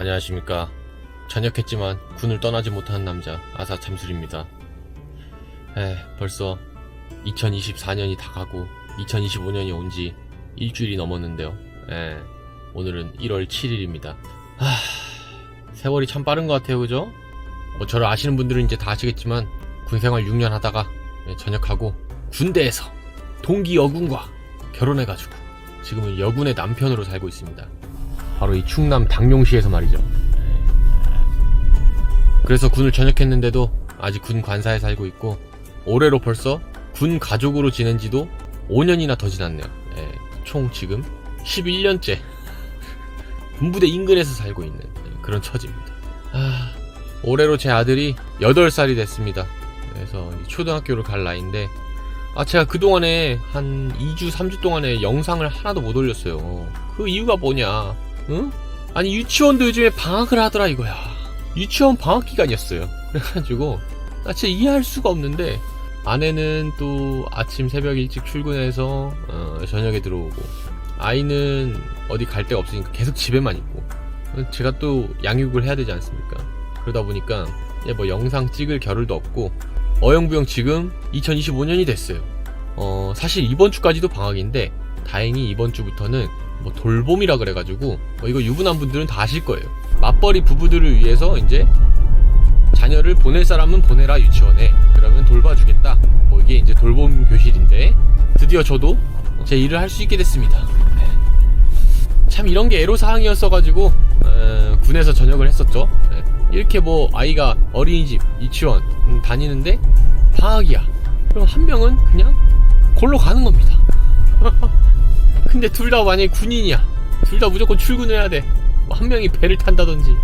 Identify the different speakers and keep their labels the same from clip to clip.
Speaker 1: 안녕하십니까. 전역했지만 군을 떠나지 못하는 남자 아사 참술입니다. 에, 벌써 2024년이 다 가고 2025년이 온 지 일주일이 넘었는데요. 에, 오늘은 1월 7일입니다. 하, 세월이 참 빠른 것 같아요, 그죠? 뭐 저를 아시는 분들은 이제 다 아시겠지만 군 생활 6년 하다가 예, 전역하고 군대에서 동기 여군과 결혼해가지고 지금은 여군의 남편으로 살고 있습니다. 바로 이 충남 당룡시에서 말이죠. 네. 그래서 군을 전역했는데도 아직 군 관사에 살고 있고 올해로 벌써 군 가족으로 지낸 지도 5년이나 더 지났네요. 예, 총 지금 11년째 군부대 인근에서 살고 있는 예, 그런 처지입니다. 아, 올해로 제 아들이 8살이 됐습니다. 그래서 초등학교를 갈 나이인데 아 제가 그동안에 한 2주 3주 동안에 영상을 하나도 못 올렸어요. 그 이유가 뭐냐? 응? 아니 유치원도 요즘에 방학을 하더라 이거야. 유치원 방학 기간이었어요. 그래가지고 나 진짜 이해할 수가 없는데 아내는 또 아침 새벽 일찍 출근해서 어, 저녁에 들어오고 아이는 어디 갈 데가 없으니까 계속 집에만 있고 제가 또 양육을 해야 되지 않습니까? 그러다 보니까 뭐 영상 찍을 겨를도 없고 어영부영 지금 2025년이 됐어요. 어, 사실 이번 주까지도 방학인데 다행히 이번 주부터는 뭐 돌봄이라 그래가지고 뭐 이거 유부남 분들은 다 아실 거예요. 맞벌이 부부들을 위해서 이제 자녀를 보낼 사람은 보내라 유치원에 그러면 돌봐주겠다. 뭐 이게 이제 돌봄 교실인데 드디어 저도 제 일을 할 수 있게 됐습니다. 네. 참 이런 게 애로 사항이었어가지고 어, 군에서 전역을 했었죠. 네. 이렇게 뭐 아이가 어린이집, 유치원 음, 다니는데 방학이야. 그럼 한 명은 그냥 골로 가는 겁니다. 근데 둘 다 만약에 군인이야. 둘 다 무조건 출근해야 돼. 뭐한 명이 배를 탄다든지,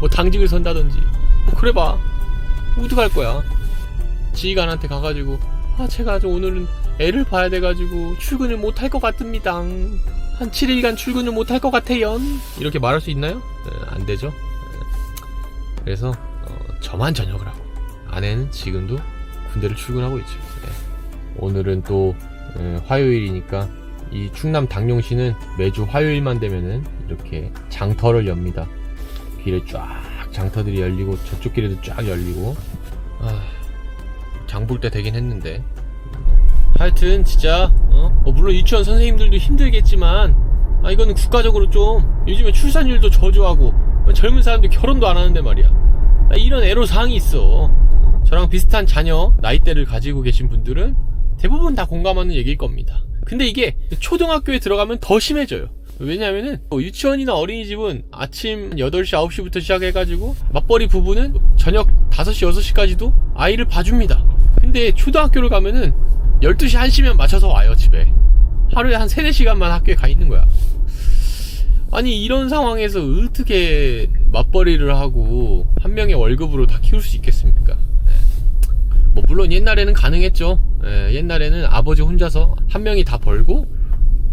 Speaker 1: 뭐 당직을 선다든지. 뭐 그래봐. 어떡할 거야. 지휘관한테 가가지고, 아, 제가 아주 오늘은 애를 봐야 돼가지고 출근을 못 할 것 같습니다. 한 7일간 출근을 못 할 것 같아요. 이렇게 말할 수 있나요? 네, 안 되죠. 네. 그래서 어, 저만 전역을 하고 아내는 지금도 군대를 출근하고 있죠. 네. 오늘은 또 에, 화요일이니까 이 충남 당룡시는 매주 화요일만 되면은 이렇게 장터를 엽니다. 길에 쫙 장터들이 열리고 저쪽 길에도 쫙 열리고 아, 장볼 때 되긴 했는데 하여튼 진짜 어? 뭐 물론 유치원 선생님들도 힘들겠지만 아 이거는 국가적으로 좀 요즘에 출산율도 저조하고 젊은 사람들 결혼도 안 하는데 말이야 아, 이런 애로사항이 있어 저랑 비슷한 자녀 나이대를 가지고 계신 분들은 대부분 다 공감하는 얘기일 겁니다. 근데 이게 초등학교에 들어가면 더 심해져요. 왜냐면은 뭐 유치원이나 어린이집은 아침 8시 9시부터 시작해가지고 맞벌이 부부는 저녁 5시 6시까지도 아이를 봐줍니다. 근데 초등학교를 가면은 12시 1시면 맞춰서 와요 집에. 하루에 한 3, 4시간만 학교에 가 있는 거야. 아니 이런 상황에서 어떻게 맞벌이를 하고 한 명의 월급으로 다 키울 수 있겠습니까? 예. 뭐 물론 옛날에는 가능했죠. 예, 옛날에는 아버지 혼자서 한 명이 다 벌고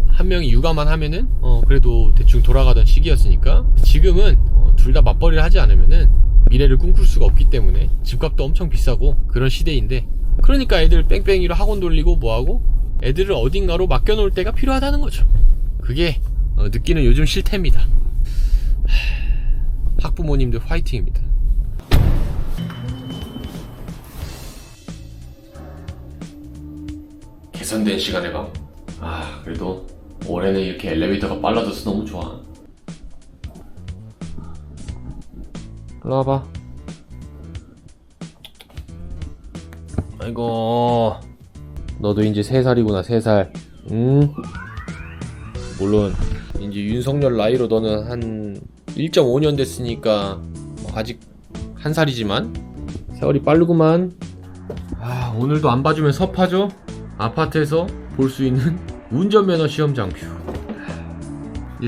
Speaker 1: 한 명이 육아만 하면은 어 그래도 대충 돌아가던 시기였으니까 지금은 어, 둘 다 맞벌이를 하지 않으면은 미래를 꿈꿀 수가 없기 때문에 집값도 엄청 비싸고 그런 시대인데 그러니까 애들 뺑뺑이로 학원 돌리고 뭐하고 애들을 어딘가로 맡겨놓을 때가 필요하다는 거죠. 그게 어, 느끼는 요즘 실태입니다. 하, 학부모님들 화이팅입니다 개선된 시간의 방. 아, 그래도 올해는 이렇게 엘리베이터가 빨라져서 너무 좋아. 일로 와봐. 아이고, 너도 이제 3살이구나, 3살. 응? 물론, 이제 윤석열 나이로 너는 한 1.5년 됐으니까, 뭐 아직 한 살이지만, 세월이 빠르구만. 아, 오늘도 안 봐주면 섭하죠? 아파트에서 볼 수 있는 운전면허 시험장 뷰.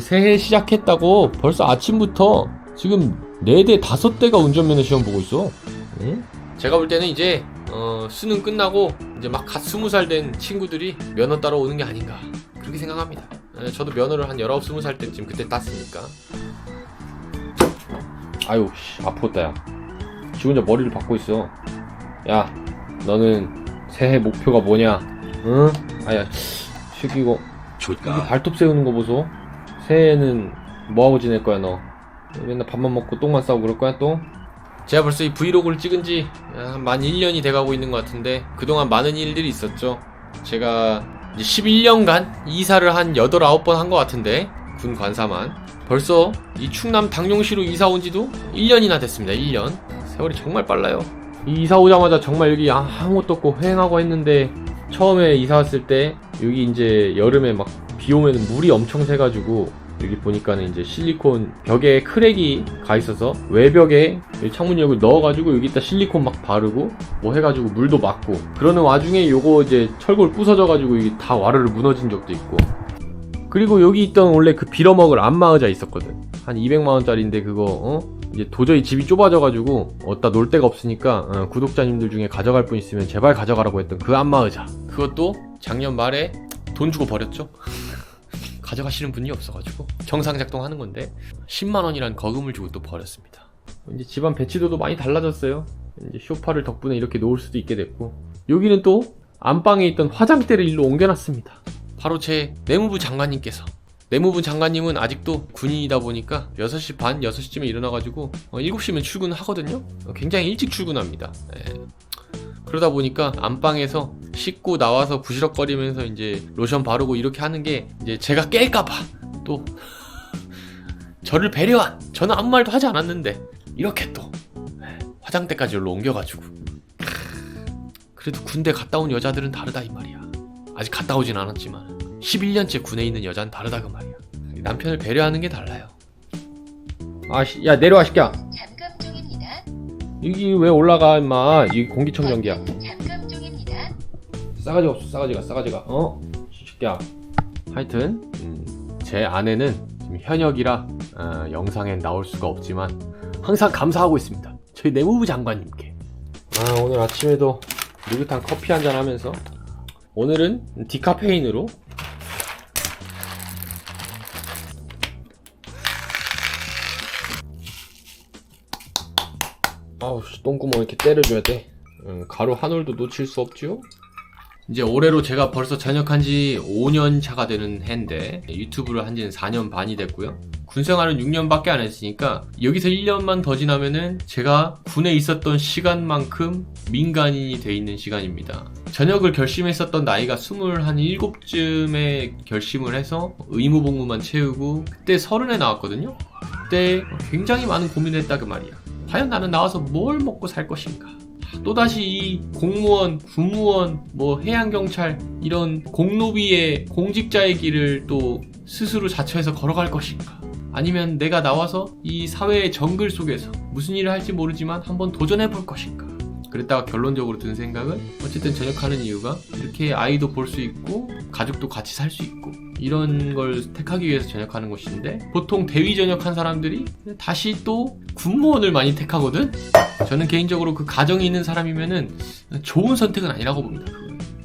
Speaker 1: 새해 시작했다고 벌써 아침부터 지금 4대 5대가 운전면허 시험 보고 있어. 응? 제가 볼 때는 이제 어, 수능 끝나고 이제 막 갓 20살 된 친구들이 면허 따러 오는 게 아닌가 그렇게 생각합니다. 예, 저도 면허를 한 19, 20살 때쯤 그때 땄으니까. 아유, 씨, 아프겠다, 야. 지 혼자 머리를 박고 있어. 야, 너는 새해 목표가 뭐냐? 응? 아야, 숙이고. 이게 발톱 세우는 거 보소. 새해에는 뭐하고 지낼 거야, 너? 맨날 밥만 먹고 똥만 싸고 그럴 거야 또? 제가 벌써 이 브이로그를 찍은 지만 1년이 돼가고 있는 것 같은데 그동안 많은 일들이 있었죠. 제가 이제 11년간 이사를 한 8, 9번 한 것 같은데 군 관사만 벌써 이 충남 당용시로 이사 온 지도 1년이나 됐습니다. 1년. 세월이 정말 빨라요. 이 이사 오자마자 정말 여기 아- 아무것도 없고 휑하고 했는데 처음에 이사 왔을 때 여기 이제 여름에 막 비 오면 물이 엄청 새가지고 여기 보니까는 이제 실리콘 벽에 크랙이 가 있어서 외벽에 이 창문역을 넣어가지고 여기다 실리콘 막 바르고 뭐 해가지고 물도 막고 그러는 와중에 요거 이제 철골 부서져가지고 이게 다 와르르 무너진 적도 있고 그리고 여기 있던 원래 그 빌어먹을 안마 의자 있었거든 한 200만원짜리인데 그거 어? 이제 도저히 집이 좁아져가지고 어디다 놀 데가 없으니까 어, 구독자님들 중에 가져갈 분 있으면 제발 가져가라고 했던 그 안마의자 그것도 작년 말에 돈 주고 버렸죠 가져가시는 분이 없어가지고 정상 작동하는 건데 10만 원이란 거금을 주고 또 버렸습니다. 이제 집안 배치도도 많이 달라졌어요. 이제 쇼파를 덕분에 이렇게 놓을 수도 있게 됐고 여기는 또 안방에 있던 화장대를 일로 옮겨놨습니다. 바로 제 내무부 장관님께서 내무부 장관님은 아직도 군인이다 보니까 6시 반, 6시쯤에 일어나가지고 어, 7시면 출근하거든요. 어, 굉장히 일찍 출근합니다. 예. 그러다 보니까 안방에서 씻고 나와서 부시럭거리면서 이제 로션 바르고 이렇게 하는 게 이제 제가 깰까봐 또 저를 배려한 저는 아무 말도 하지 않았는데 이렇게 또 화장대까지 여기로 옮겨가지고 그래도 군대 갔다 온 여자들은 다르다 이 말이야 아직 갔다 오진 않았지만 11년째 군에 있는 여자는 다르다 그 말이야. 남편을 배려하는 게 달라요. 아야 내려와 시켜
Speaker 2: 잠금 중입니다.
Speaker 1: 여기 왜 올라가 임마? 이 공기청정기야.
Speaker 2: 잠금 중입니다.
Speaker 1: 싸가지가 없어 싸가지가 싸가지가. 어? 시식야. 하여튼 음, 제 아내는 지금 현역이라 어, 영상엔 나올 수가 없지만 항상 감사하고 있습니다. 저희 내무부 장관님께. 아 오늘 아침에도 느긋한 커피 한 잔 하면서 오늘은 디카페인으로 아우 씨, 똥구멍 이렇게 때려줘야 돼 음, 가루 한 올도 놓칠 수 없죠 이제 올해로 제가 벌써 전역한 지 5년 차가 되는 해인데 유튜브를 한 지는 4년 반이 됐고요. 군 생활은 6년밖에 안 했으니까 여기서 1년만 더 지나면은 제가 군에 있었던 시간만큼 민간인이 돼 있는 시간입니다. 전역을 결심했었던 나이가 27쯤에 결심을 해서 의무 복무만 채우고 그때 30에 나왔거든요. 그때 굉장히 많은 고민을 했다 그 말이야. 과연 나는 나와서 뭘 먹고 살 것인가? 또다시 이 공무원, 군무원, 뭐 해양경찰 이런 공노비의 공직자의 길을 또 스스로 자처해서 걸어갈 것인가? 아니면 내가 나와서 이 사회의 정글 속에서 무슨 일을 할지 모르지만 한번 도전해 볼 것인가? 그랬다가 결론적으로 든 생각은 어쨌든 전역하는 이유가 이렇게 아이도 볼 수 있고 가족도 같이 살 수 있고 이런 걸 택하기 위해서 전역하는 것인데 보통 대위 전역한 사람들이 다시 또 군무원을 많이 택하거든? 저는 개인적으로 그 가정이 있는 사람이면은 좋은 선택은 아니라고 봅니다.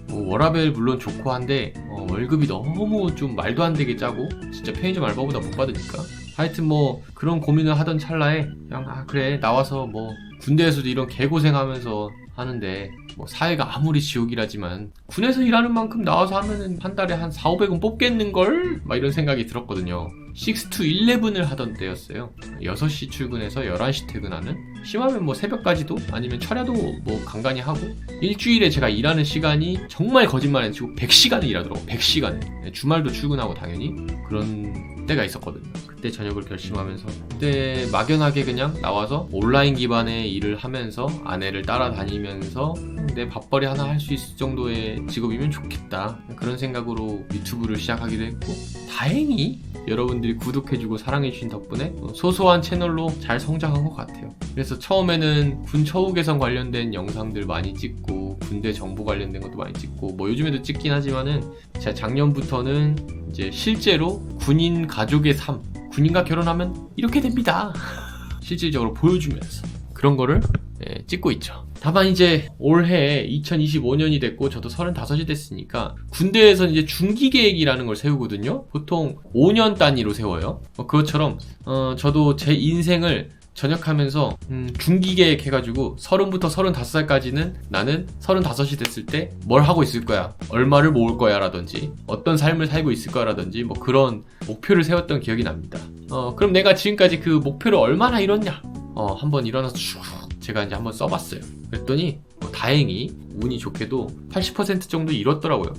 Speaker 1: 뭐 워라벨 물론 좋고 한데 어, 월급이 너무 좀 말도 안 되게 짜고 진짜 편의점 알바보다 못 받으니까 하여튼 뭐 그런 고민을 하던 찰나에 그냥 아 그래 나와서 뭐 군대에서도 이런 개고생하면서 하는데 뭐 사회가 아무리 지옥이라지만 군에서 일하는 만큼 나와서 하면은 한 달에 한 4, 500은 뽑겠는걸? 막 이런 생각이 들었거든요. 6 to 11을 하던 때였어요. 6시 출근해서 11시 퇴근하는? 심하면 뭐 새벽까지도? 아니면 철야도 뭐 간간히 하고? 일주일에 제가 일하는 시간이 정말 거짓말 안 치고 100시간을 일하더라고 100시간을. 주말도 출근하고 당연히 그런 때가 있었거든요 그때 전역을 결심하면서 그때 막연하게 그냥 나와서 온라인 기반의 일을 하면서 아내를 따라다니면서 내 밥벌이 하나 할 수 있을 정도의 직업이면 좋겠다 그런 생각으로 유튜브를 시작하기도 했고 다행히 여러분들이 구독해주고 사랑해주신 덕분에 소소한 채널로 잘 성장한 것 같아요. 그래서 처음에는 군 처우 개선 관련된 영상들 많이 찍고 군대 정보 관련된 것도 많이 찍고 뭐 요즘에도 찍긴 하지만은 제가 작년부터는 이제 실제로 군인 가족의 삶, 군인과 결혼하면 이렇게 됩니다. 실질적으로 보여주면서 그런 거를 예, 찍고 있죠. 다만 이제 올해 2025년이 됐고 저도 35이 됐으니까 군대에서 이제 중기 계획이라는 걸 세우거든요. 보통 5년 단위로 세워요. 어, 그것처럼 어, 저도 제 인생을 전역하면서 음, 중기계획 해가지고 30부터 35살까지는 나는 35이 됐을 때 뭘 하고 있을 거야? 얼마를 모을 거야 라든지 어떤 삶을 살고 있을 거야 라든지 뭐 그런 목표를 세웠던 기억이 납니다. 어 그럼 내가 지금까지 그 목표를 얼마나 이뤘냐? 어 한번 일어나서 쭉 제가 이제 한번 써봤어요. 그랬더니 뭐 다행히 운이 좋게도 80% 정도 이뤘더라고요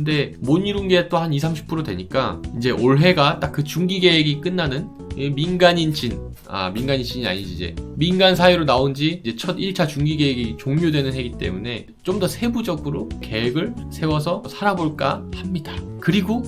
Speaker 1: 근데 못 이룬 게 또 한 20, 30% 되니까 이제 올해가 딱 그 중기 계획이 끝나는 이 민간인 진, 아 민간인 진이 아니지 이제 민간 사회로 나온 지 이제 첫 1차 중기 계획이 종료되는 해이기 때문에 좀 더 세부적으로 계획을 세워서 살아볼까 합니다. 그리고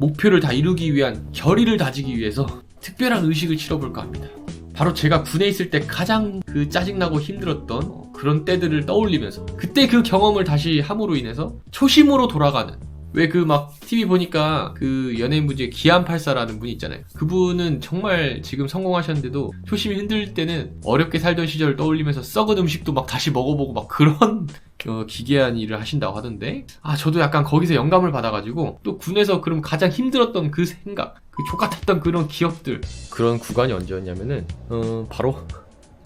Speaker 1: 목표를 다 이루기 위한 결의를 다지기 위해서 특별한 의식을 치러볼까 합니다. 바로 제가 군에 있을 때 가장 그 짜증나고 힘들었던 그런 때들을 떠올리면서 그때 그 경험을 다시 함으로 인해서 초심으로 돌아가는 왜 그 막 TV 보니까 그 연예인 중에 기안84라는 분이 있잖아요. 그분은 정말 지금 성공하셨는데도 초심이 흔들릴 때는 어렵게 살던 시절을 떠올리면서 썩은 음식도 막 다시 먹어보고 막 그런 어, 기괴한 일을 하신다고 하던데 아 저도 약간 거기서 영감을 받아가지고 또 군에서 그럼 가장 힘들었던 그 생각 그 족같았던 그런 기억들 그런 구간이 언제였냐면은 어, 바로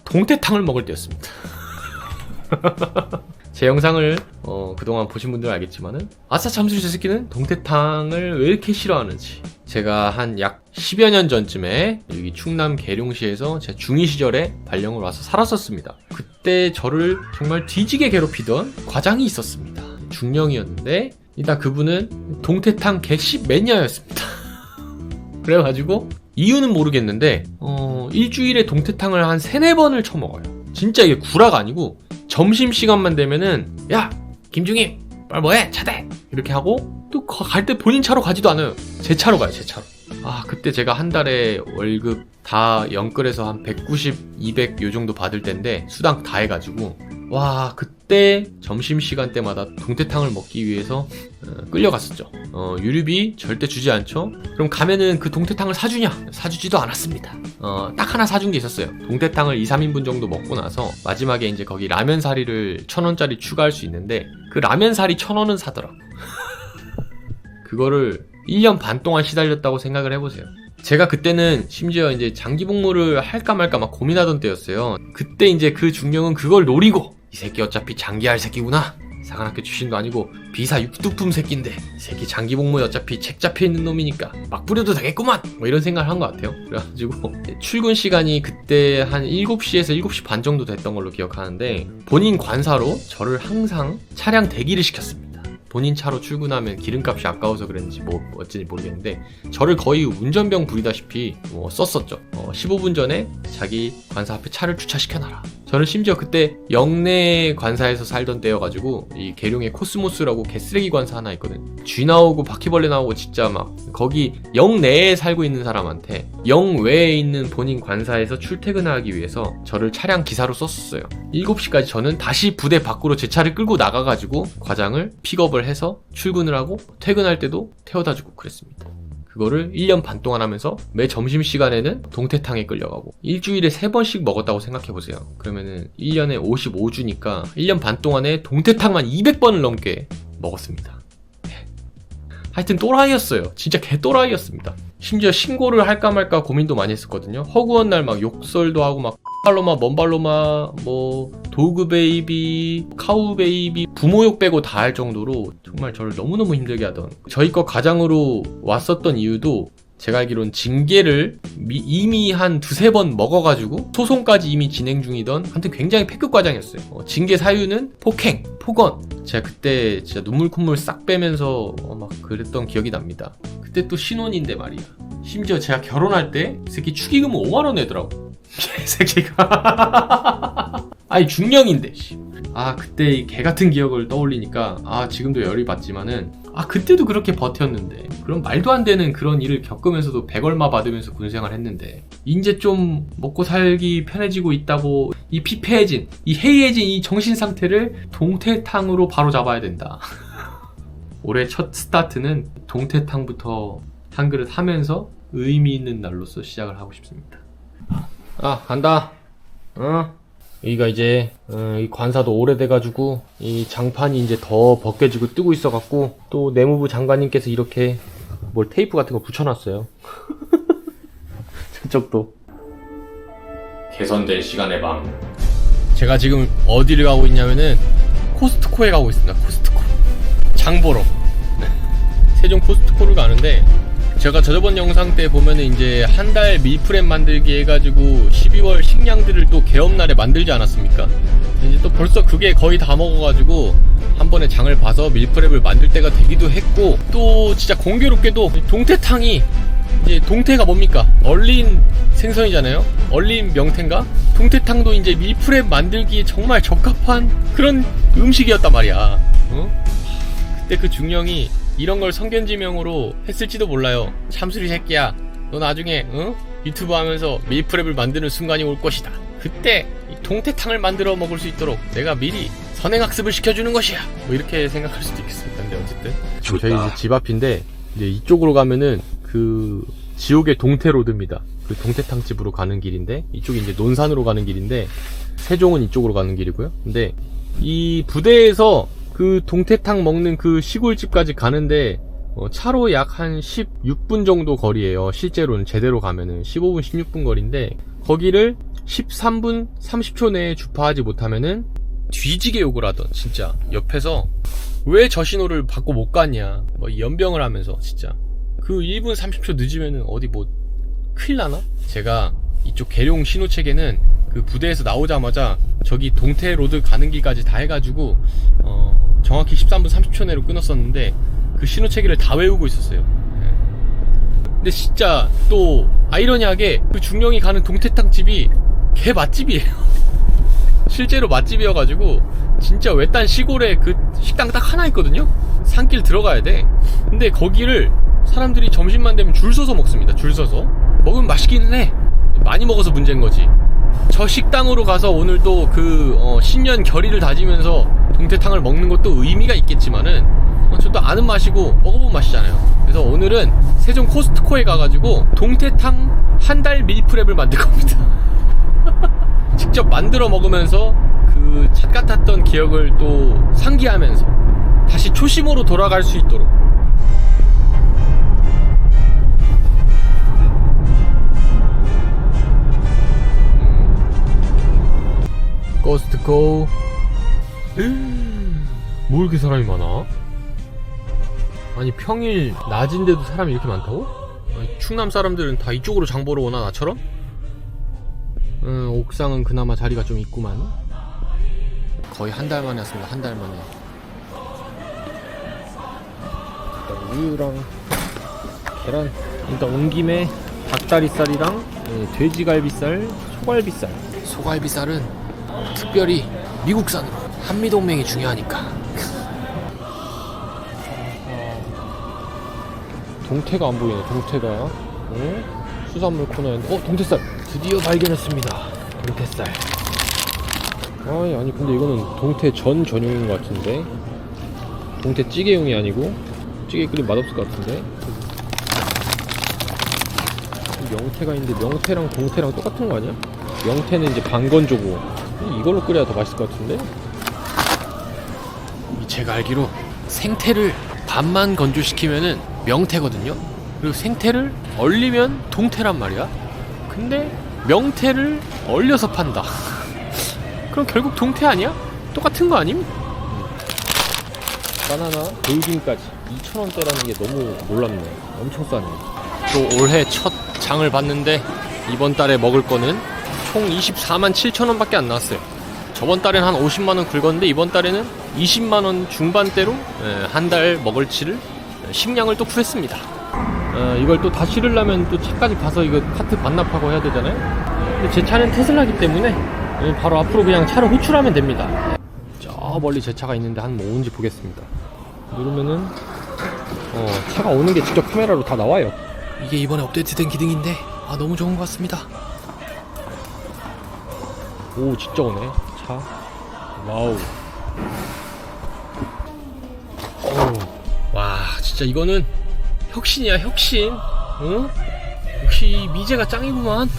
Speaker 1: 동태탕을 먹을 때였습니다. 제 영상을 어, 그동안 보신 분들은 알겠지만은 아싸 참수리 저 새끼는 동태탕을 왜 이렇게 싫어하는지 제가 한 약 10여 년 전쯤에 여기 충남 계룡시에서 제 중2 시절에 발령을 와서 살았었습니다. 그때 저를 정말 뒤지게 괴롭히던 과장이 있었습니다. 중령이었는데 일단 그분은 동태탕 개씨 매니아였습니다. 그래가지고 이유는 모르겠는데 어, 일주일에 동태탕을 한 세네 번을 처먹어요. 진짜 이게 구라가 아니고 점심시간만 되면은 야 김중희 빨리 뭐해? 차대! 이렇게 하고 또 갈 때 본인 차로 가지도 않아요. 제 차로 가요 제 차로. 아 그때 제가 한 달에 월급 다 영끌해서 한 190, 200 요 정도 받을 때인데 수당 다 해가지고 와 그때 점심시간 때마다 동태탕을 먹기 위해서 어, 끌려갔었죠. 어, 유류비 절대 주지 않죠. 그럼 가면은 그 동태탕을 사주냐? 사주지도 않았습니다. 어, 딱 하나 사준 게 있었어요. 동태탕을 2, 3인분 정도 먹고 나서 마지막에 이제 거기 라면 사리를 천 원짜리 추가할 수 있는데 그 라면 사리 천 원은 사더라고. 그거를 1년 반 동안 시달렸다고 생각을 해보세요. 제가 그때는 심지어 이제 장기 복무를 할까 말까 막 고민하던 때였어요. 그때 이제 그 중령은 그걸 노리고 이 새끼 어차피 장기할 새끼구나. 사관학교 출신도 아니고 비사 육두품 새끼인데 이 새끼 장기 복무에 어차피 책 잡혀 있는 놈이니까 막 뿌려도 되겠구만! 뭐 이런 생각을 한 것 같아요. 그래가지고 출근 시간이 그때 한 7시에서 7시 반 정도 됐던 걸로 기억하는데 본인 관사로 저를 항상 차량 대기를 시켰습니다 본인 차로 출근하면 기름값이 아까워서 그랬는지 뭐 어찌 모르겠는데 저를 거의 운전병 부리다시피 뭐 썼었죠. 어, 15분 전에 자기 관사 앞에 차를 주차시켜놔라. 저는 심지어 그때 영내 관사에서 살던 때여가지고 이 계룡에 코스모스라고 개쓰레기 관사 하나 있거든. 쥐 나오고 바퀴벌레 나오고 진짜 막 거기 영 내에 살고 있는 사람한테 영 외에 있는 본인 관사에서 출퇴근하기 위해서 저를 차량 기사로 썼었어요. 7시까지 저는 다시 부대 밖으로 제 차를 끌고 나가가지고 과장을 픽업을 해서 출근을 하고 퇴근할 때도 태워다 주고 그랬습니다. 그거를 1년 반 동안 하면서 매 점심시간에는 동태탕에 끌려가고 일주일에 3번씩 먹었다고 생각해보세요. 그러면은 1년에 55주니까 1년 반 동안에 동태탕만 200번을 넘게 먹었습니다. 하여튼 또라이였어요. 진짜 개 또라이였습니다. 심지어 신고를 할까 말까 고민도 많이 했었거든요. 허구한 날 막 욕설도 하고 막 발로마, 먼발로마, 뭐 도그 베이비, 카우 베이비, 부모 욕 빼고 다 할 정도로 정말 저를 너무너무 힘들게 하던 저희 거 가장으로 왔었던 이유도 제가 알기로는 징계를 미- 이미 한 두세 번 먹어가지고 소송까지 이미 진행 중이던 하여튼 굉장히 패급 과장이었어요. 어, 징계 사유는 폭행, 폭언. 제가 그때 진짜 눈물 콧물 싹 빼면서 어, 막 그랬던 기억이 납니다. 그때 또 신혼인데 말이야. 심지어 제가 결혼할 때이 새끼 축의금 5만원 내더라고. 개새끼가. 아니 중령인데. 씨. 아 그때 이 개 같은 기억을 떠올리니까 아 지금도 열이 받지만은 아 그때도 그렇게 버텼는데. 그런 말도 안 되는 그런 일을 겪으면서도 백얼마 받으면서 군생활 했는데 이제 좀 먹고 살기 편해지고 있다고 이 피폐해진 이 해이해진 이 정신 상태를 동태탕으로 바로 잡아야 된다. 올해 첫 스타트는 동태탕부터 한 그릇 하면서 의미 있는 날로서 시작을 하고 싶습니다. 아 간다. 어 여기가 이제 어, 이 관사도 오래돼가지고 이 장판이 이제 더 벗겨지고 뜨고 있어갖고 또 내무부 장관님께서 이렇게 뭘 테이프 같은 거 붙여놨어요. 저쪽도 개선될 시간의 방. 제가 지금 어디를 가고 있냐면은 코스트코에 가고 있습니다. 코스트코. 장 보러. 네. 세종 코스트코를 가는데 제가 저저번 영상 때 보면은 이제 한 달 밀프렙 만들기 해가지고 12월 식량들을 또 개업날에 만들지 않았습니까? 이제 또 벌써 그게 거의 다 먹어가지고 한 번에 장을 봐서 밀프렙을 만들 때가 되기도 했고 또 진짜 공교롭게도 동태탕이 이제 동태가 뭡니까? 얼린 생선이잖아요? 얼린 명태인가? 동태탕도 이제 밀프렙 만들기에 정말 적합한 그런 음식이었단 말이야. 어? 그때 그 중령이 이런 걸 성견지명으로 했을지도 몰라요. 참수리 새끼야. 너 나중에 어? 유튜브 하면서 밀프렙을 만드는 순간이 올 것이다. 그때 이 동태탕을 만들어 먹을 수 있도록 내가 미리 선행학습을 시켜주는 것이야. 뭐 이렇게 생각할 수도 있겠습니다. 근데 어쨌든 저희 이제 집 앞인데 이제 이쪽으로 가면은 그 지옥의 동태로드입니다. 그 동태탕 집으로 가는 길인데 이쪽이 이제 논산으로 가는 길인데 세종은 이쪽으로 가는 길이고요. 근데 이 부대에서 그 동태탕 먹는 그 시골집까지 가는데 어, 차로 약 한 16분 정도 거리예요. 실제로는 제대로 가면은 15분, 16분 거리인데 거기를 13분 30초 내에 주파하지 못하면은 뒤지게 욕을 하던 진짜 옆에서 왜 저 신호를 받고 못 갔냐 뭐 연병을 하면서 진짜 그 1분 30초 늦으면은 어디 뭐 큰일 나나? 제가 이쪽 계룡 신호체계는 그 부대에서 나오자마자 저기 동태 로드 가는 길까지 다 해가지고 어, 정확히 13분 30초 내로 끊었었는데 그 신호체계를 다 외우고 있었어요. 예. 근데 진짜 또 아이러니하게 그 중령이 가는 동태탕 집이 개 맛집이에요. 실제로 맛집이어가지고 진짜 외딴 시골에 그 식당 딱 하나 있거든요. 산길 들어가야 돼. 근데 거기를 사람들이 점심만 되면 줄 서서 먹습니다. 줄 서서 먹으면 맛있기는 해. 많이 먹어서 문제인 거지. 저 식당으로 가서 오늘 또그 신년 결의를 다지면서 동태탕을 먹는 것도 의미가 있겠지만은 어, 저도 아는 맛이고 먹어본 맛이잖아요. 그래서 오늘은 세종 코스트코에 가가지고 동태탕 한 달 밀프렙을 만들 겁니다. 직접 만들어 먹으면서 그 착같았던 기억을 또 상기하면서 다시 초심으로 돌아갈 수 있도록 코스트코 뭐 이렇게 사람이 많아? 아니 평일 낮인데도 사람이 이렇게 많다고? 아니, 충남 사람들은 다 이쪽으로 장 보러 오나 나처럼? 음, 옥상은 그나마 자리가 좀 있구만. 거의 한 달 만에 왔습니다. 한 달 만에. 일단 우유랑 계란. 일단 온 김에 닭다리살이랑 예, 돼지갈비살, 소갈비살. 소갈비살은 특별히 미국산으로 한미동맹이 중요하니까. 동태가 안 보이네. 동태가. 응? 수산물 코너인데. 어, 동태살. 드디어 발견했습니다. 동태살. 아니, 아니, 근데 이거는 동태 전 전용인 것 같은데. 동태 찌개용이 아니고, 찌개 끓이면 맛없을 것 같은데. 명태가 있는데, 명태랑 동태랑 똑같은 거 아니야? 명태는 이제 반건조고, 이걸로 끓여야 더 맛있을 것 같은데? 제가 알기로 생태를 반만 건조시키면은 명태거든요. 그리고 생태를 얼리면 동태란 말이야. 근데 명태를 얼려서 판다. 그럼 결국 동태 아니야? 똑같은 거 아님? 바나나 돌김까지 2,000원대라는 게 너무 놀랍네. 엄청 싸네. 또 올해 첫 장을 봤는데 이번 달에 먹을 거는 총 24만 7천원밖에 안 나왔어요. 저번 달엔 한 50만원 긁었는데 이번 달에는 20만원 중반대로 한 달 먹을 치를 식량을 또 구했습니다. 어, 이걸 또 다 실으려면 또 차까지 가서 이거 카트 반납하고 해야 되잖아요. 근데 제 차는 테슬라기 때문에 예, 바로 앞으로 그냥 차를 호출하면 됩니다. 저 멀리 제 차가 있는데 한뭐 오는지 보겠습니다. 누르면은 어, 차가 오는 게 직접 카메라로 다 나와요. 이게 이번에 업데이트된 기능인데 아 너무 좋은 것 같습니다. 오 진짜 오네 차. 와우. 어우, 와 진짜 이거는 혁신이야 혁신. 응? 역시 미제가 짱이구만.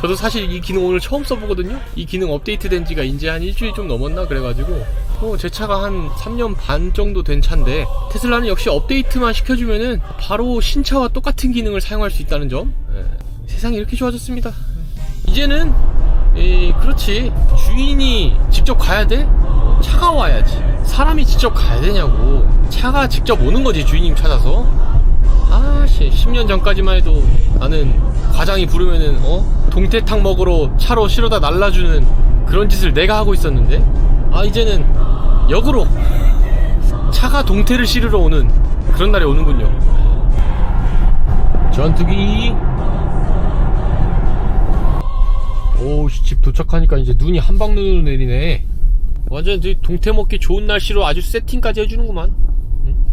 Speaker 1: 저도 사실 이 기능 오늘 처음 써보거든요. 이 기능 업데이트 된 지가 이제 한 일주일 좀 넘었나 그래가지고 어, 제 차가 한 3년 반 정도 된 차인데 테슬라는 역시 업데이트만 시켜주면은 바로 신차와 똑같은 기능을 사용할 수 있다는 점. 예. 세상이 이렇게 좋아졌습니다. 이제는 이 그렇지. 주인이 직접 가야 돼? 차가 와야지. 사람이 직접 가야 되냐고. 차가 직접 오는 거지 주인님 찾아서. 아씨 10년 전까지만 해도 나는 과장이 부르면은 어? 동태탕 먹으러 차로 실어다 날라주는 그런 짓을 내가 하고 있었는데? 아 이제는 역으로 차가 동태를 실으러 오는 그런 날이 오는군요. 전투기 오씨 집 도착하니까 이제 눈이 한 방눈으로 내리네. 완전 이 동태 먹기 좋은 날씨로 아주 세팅까지 해주는구만. 응?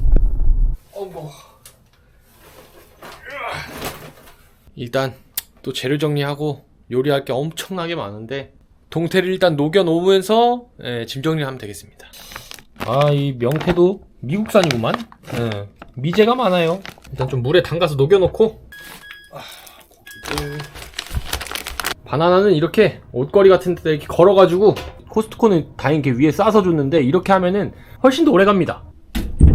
Speaker 1: 일단 또 재료 정리하고 요리할 게 엄청나게 많은데 동태를 일단 녹여 놓으면서 예, 짐 정리를 하면 되겠습니다. 아 이 명태도 미국산이구만. 예, 미제가 많아요. 일단 좀 물에 담가서 녹여 놓고. 아, 고기도 바나나는 이렇게 옷걸이 같은 데 이렇게 걸어가지고 코스트코는 다행히 이렇게 위에 싸서 줬는데 이렇게 하면은 훨씬 더 오래 갑니다.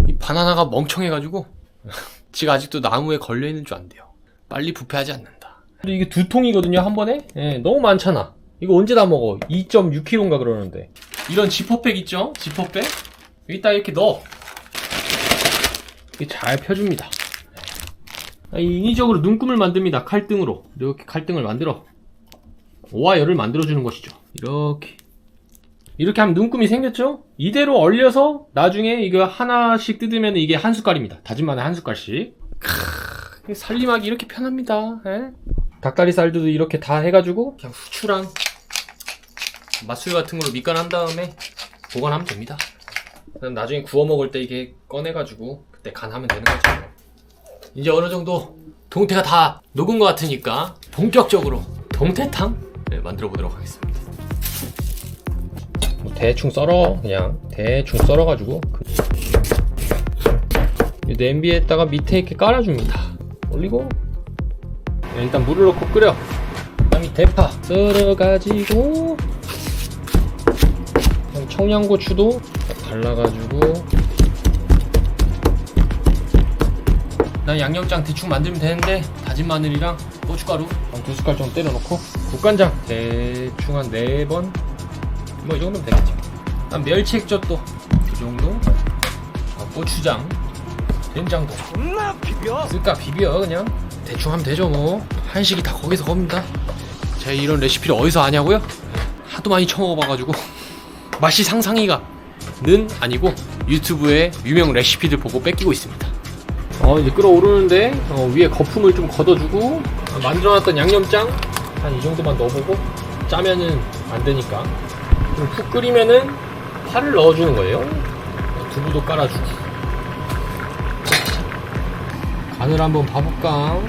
Speaker 1: 이 바나나가 멍청해가지고 지가 아직도 나무에 걸려있는 줄 안 돼요. 빨리 부패하지 않는다. 근데 이게 두 통이거든요, 한 번에? 예, 너무 많잖아. 이거 언제 다 먹어? 2.6kg인가 그러는데. 이런 지퍼백 있죠? 지퍼백? 여기다 이렇게 넣어. 이게 잘 펴줍니다. 아, 인위적으로 눈금을 만듭니다. 칼등으로. 이렇게 칼등을 만들어. 오와열을 만들어주는 것이죠. 이렇게. 이렇게 하면 눈금이 생겼죠? 이대로 얼려서 나중에 이거 하나씩 뜯으면 이게 한 숟갈입니다. 다진 마늘 한 숟갈씩. 크으, 살림하기 이렇게 편합니다. 예? 닭다리살도 이렇게 다 해가지고 그냥 후추랑 맛술 같은 걸로 밑간한 다음에 보관하면 됩니다. 그럼 나중에 구워 먹을 때 이게 꺼내가지고 그때 간하면 되는 거죠. 이제 어느 정도 동태가 다 녹은 것 같으니까 본격적으로 동태탕 네, 만들어 보도록 하겠습니다. 뭐 대충 썰어 그냥 대충 썰어가지고 그이 냄비에다가 밑에 이렇게 깔아줍니다. 올리고 네, 일단 물을 넣고 끓여. 그다음 이 대파 썰어가지고 청양고추도 발라가지고 그다음 양념장 대충 만들면 되는데 다진 마늘이랑 고춧가루 한두 숟갈 정도 때려놓고 국간장 대충 한네 번? 뭐 이 정도면 되겠죠. 그다음 멸치 액젓도 이 정도. 아, 고추장 된장도 쓸까 비벼 그냥. 대충 하면 되죠 뭐. 한식이 다 거기서 겁니다. 제가 이런 레시피를 어디서 아냐고요? 하도 많이 처먹어봐가지고. 맛이 상상이가 는 아니고 유튜브에 유명 레시피들 보고 뺏기고 있습니다. 어 이제 끓어오르는데 어, 위에 거품을 좀 걷어주고 어, 만들어놨던 양념장 한 이 정도만 넣어보고 짜면은 안 되니까 좀푹 끓이면은 파를 넣어주는 거예요 어, 두부도 깔아주고 간을 한번 봐볼까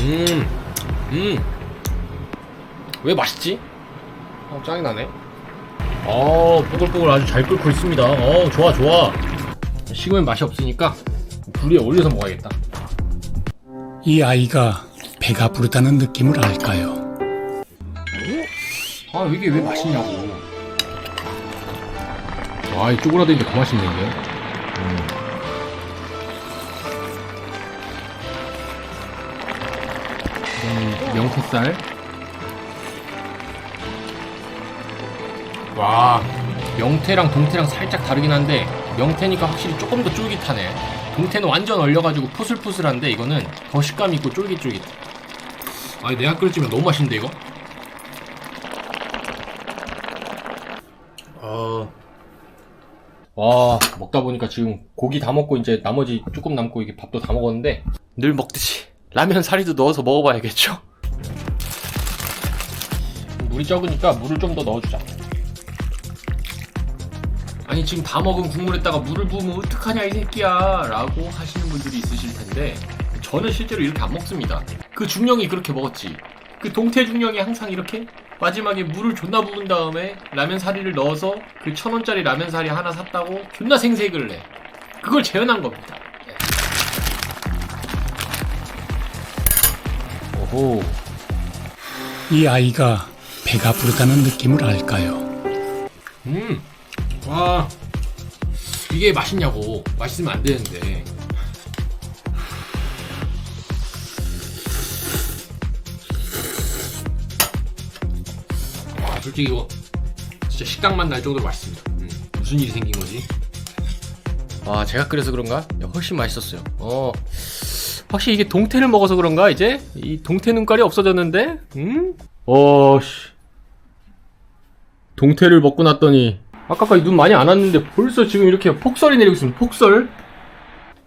Speaker 1: 음, 음. 왜 맛있지? 어, 짱이 나네. 어, 뽀글뽀글 아주 잘 끓고 있습니다. 어, 좋아, 좋아. 식으면 맛이 없으니까 불 위에 올려서 먹어야겠다.
Speaker 3: 이 아이가 배가 부르다는 느낌을 알까요?
Speaker 1: 아, 이게 왜 맛있냐고. 아, 이 쪼그라드니까 더 이게. 음. 음, 명태살. 와, 명태랑 동태랑 살짝 다르긴 한데, 명태니까 확실히 조금 더 쫄깃하네. 동태는 완전 얼려가지고 포슬포슬한데, 이거는 더 식감 있고 쫄깃쫄깃. 아, 내가 끓여주면 너무 맛있는데, 이거? 아. 와, 먹다 보니까 지금 고기 다 먹고 이제 나머지 조금 남고 이게 밥도 다 먹었는데 늘 먹듯이 라면 사리도 넣어서 먹어봐야겠죠? 물이 적으니까 물을 좀 더 넣어주자. 아니 지금 다 먹은 국물에다가 물을 부으면 어떡하냐 이 새끼야 라고 하시는 분들이 있으실 텐데 저는 실제로 이렇게 안 먹습니다. 그 중령이 그렇게 먹었지. 그 동태 중령이 항상 이렇게 마지막에 물을 존나 부은 다음에 라면 사리를 넣어서 그 천 원짜리 라면 사리 하나 샀다고 존나 생색을 내. 그걸 재현한 겁니다. 오호.
Speaker 3: 이 아이가 배가 부르다는 느낌을 알까요?
Speaker 1: 음. 와 이게 맛있냐고 맛있으면 안 되는데 와 솔직히 이거 진짜 식당만 날 정도로 맛있습니다 음, 무슨 일이 생긴 거지? 아 제가 그래서 그런가? 훨씬 맛있었어요 어 확실히 이게 동태를 먹어서 그런가 이제? 이 동태 눈깔이 없어졌는데? 음? 어씨 동태를 먹고 났더니 아까까지 눈 많이 안 왔는데 벌써 지금 이렇게 폭설이 내리고 있습니다. 폭설.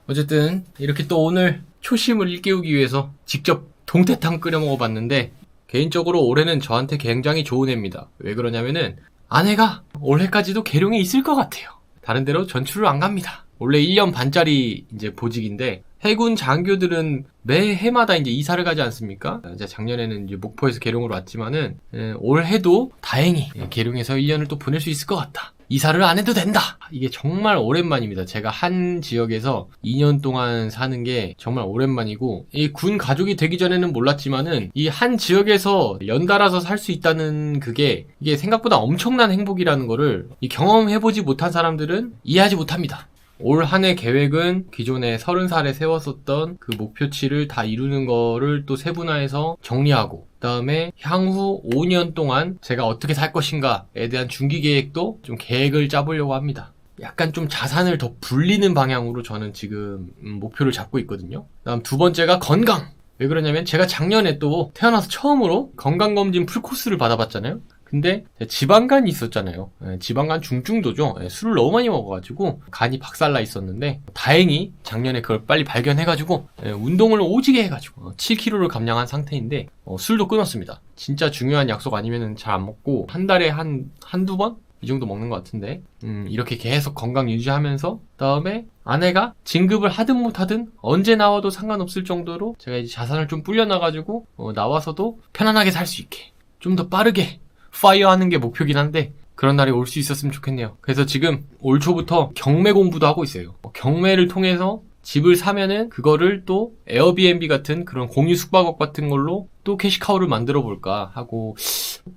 Speaker 1: 어쨌든, 이렇게 또 오늘 초심을 일깨우기 위해서 직접 동태탕 끓여 먹어봤는데, 개인적으로 올해는 저한테 굉장히 좋은 해입니다. 왜 그러냐면은, 아내가 올해까지도 계룡에 있을 것 같아요. 다른 데로 전출을 안 갑니다. 원래 1년 반짜리 이제 보직인데 해군 장교들은 매 해마다 이제 이사를 가지 않습니까? 이제 작년에는 이제 목포에서 계룡으로 왔지만은 에, 올해도 다행히 예, 계룡에서 1년을 또 보낼 수 있을 것 같다. 이사를 안 해도 된다. 이게 정말 오랜만입니다. 제가 한 지역에서 2년 동안 사는 게 정말 오랜만이고 이 군 가족이 되기 전에는 몰랐지만은 이 한 지역에서 연달아서 살 수 있다는 그게 이게 생각보다 엄청난 행복이라는 거를 이 경험해보지 못한 사람들은 이해하지 못합니다. 올 한 해 계획은 기존에 30살에 세웠었던 그 목표치를 다 이루는 거를 또 세분화해서 정리하고 그다음에 향후 5년 동안 제가 어떻게 살 것인가에 대한 중기 계획도 좀 계획을 짜보려고 합니다. 약간 좀 자산을 더 불리는 방향으로 저는 지금 음, 목표를 잡고 있거든요. 그다음 두 번째가 건강. 왜 그러냐면 제가 작년에 또 태어나서 처음으로 건강검진 풀코스를 받아봤잖아요. 근데 지방간이 있었잖아요. 예, 지방간 중증도죠. 예, 술을 너무 많이 먹어가지고 간이 박살나 있었는데 다행히 작년에 그걸 빨리 발견해가지고 예, 운동을 오지게 해가지고 7kg를 감량한 상태인데 어, 술도 끊었습니다. 진짜 중요한 약속 아니면 잘 안 먹고 한 달에 한 한두 번? 이 정도 먹는 것 같은데 음, 이렇게 계속 건강 유지하면서 다음에 아내가 진급을 하든 못하든 언제 나와도 상관없을 정도로 제가 이제 자산을 좀 불려놔가지고 어, 나와서도 편안하게 살 수 있게 좀 더 빠르게 파이어 하는 게 목표긴 한데 그런 날이 올 수 있었으면 좋겠네요. 그래서 지금 올 초부터 경매 공부도 하고 있어요. 어, 경매를 통해서 집을 사면은 그거를 또 에어비앤비 같은 그런 공유 숙박업 같은 걸로 또 캐시카우를 만들어 볼까 하고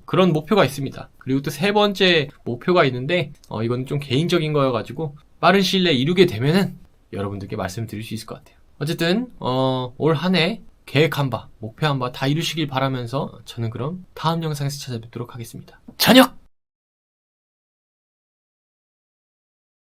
Speaker 1: 그런 목표가 있습니다. 그리고 또 세 번째 목표가 있는데 어, 이건 좀 개인적인 거여가지고 빠른 시일 내에 이루게 되면은 여러분들께 말씀드릴 수 있을 것 같아요. 어쨌든 어, 올 한 해 계획한 바, 목표한 바 다 이루시길 바라면서 저는 그럼 다음 영상에서 찾아뵙도록 하겠습니다. 저녁!